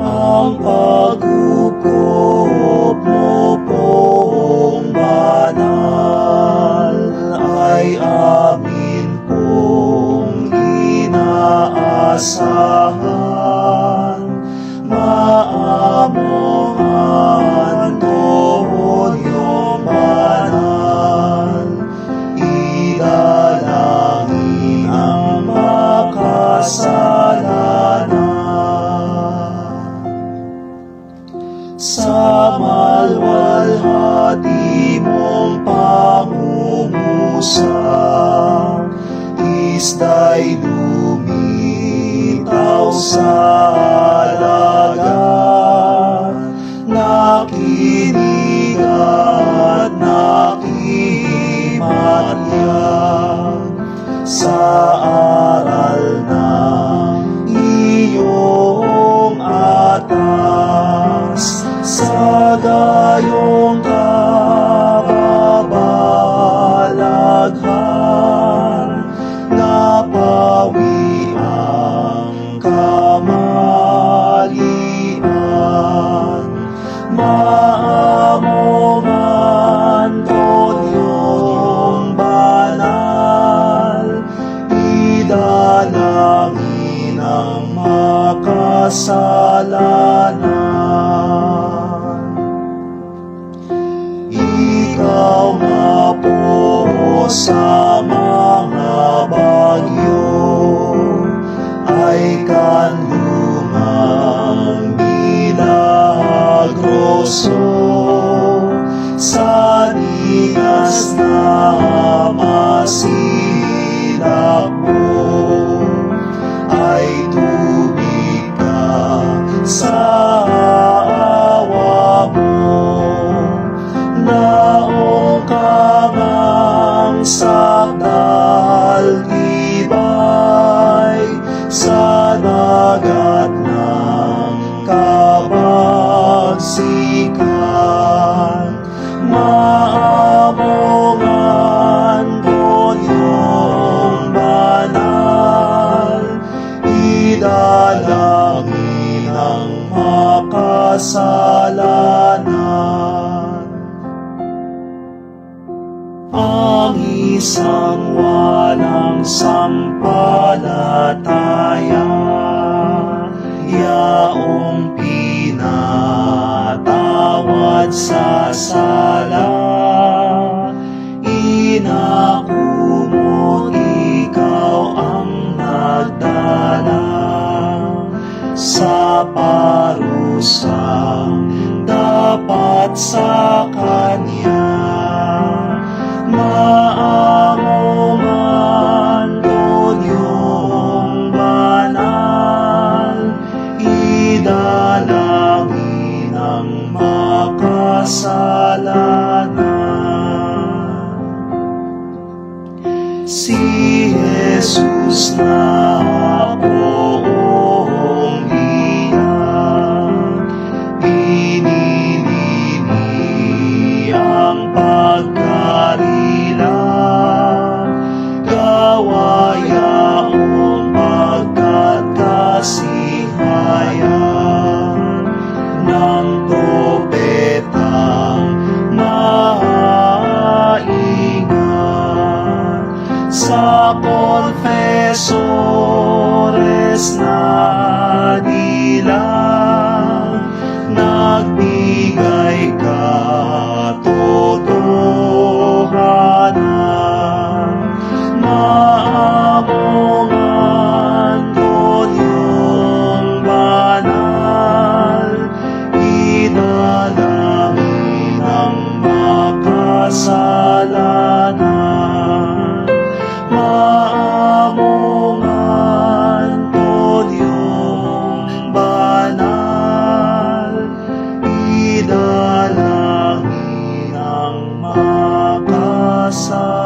ang pagupkop mo pong banal ay amin pong inaasahan. Ista'y lumitaw sa dagat Nakinig at nakimatyan Sa aral Idalangin ang makasalanan. Ikaw po sa mga bagyo. Ay kanlumang milagroso sa digas na masilap so isang walang sampalataya. Yaong pinatawad sa sala. Inakumot ikaw ang nagdala. Sa parusang dapat sa na namin ang makasalanan. Maamungan mo iyong banal, idalangin ang makasalanan.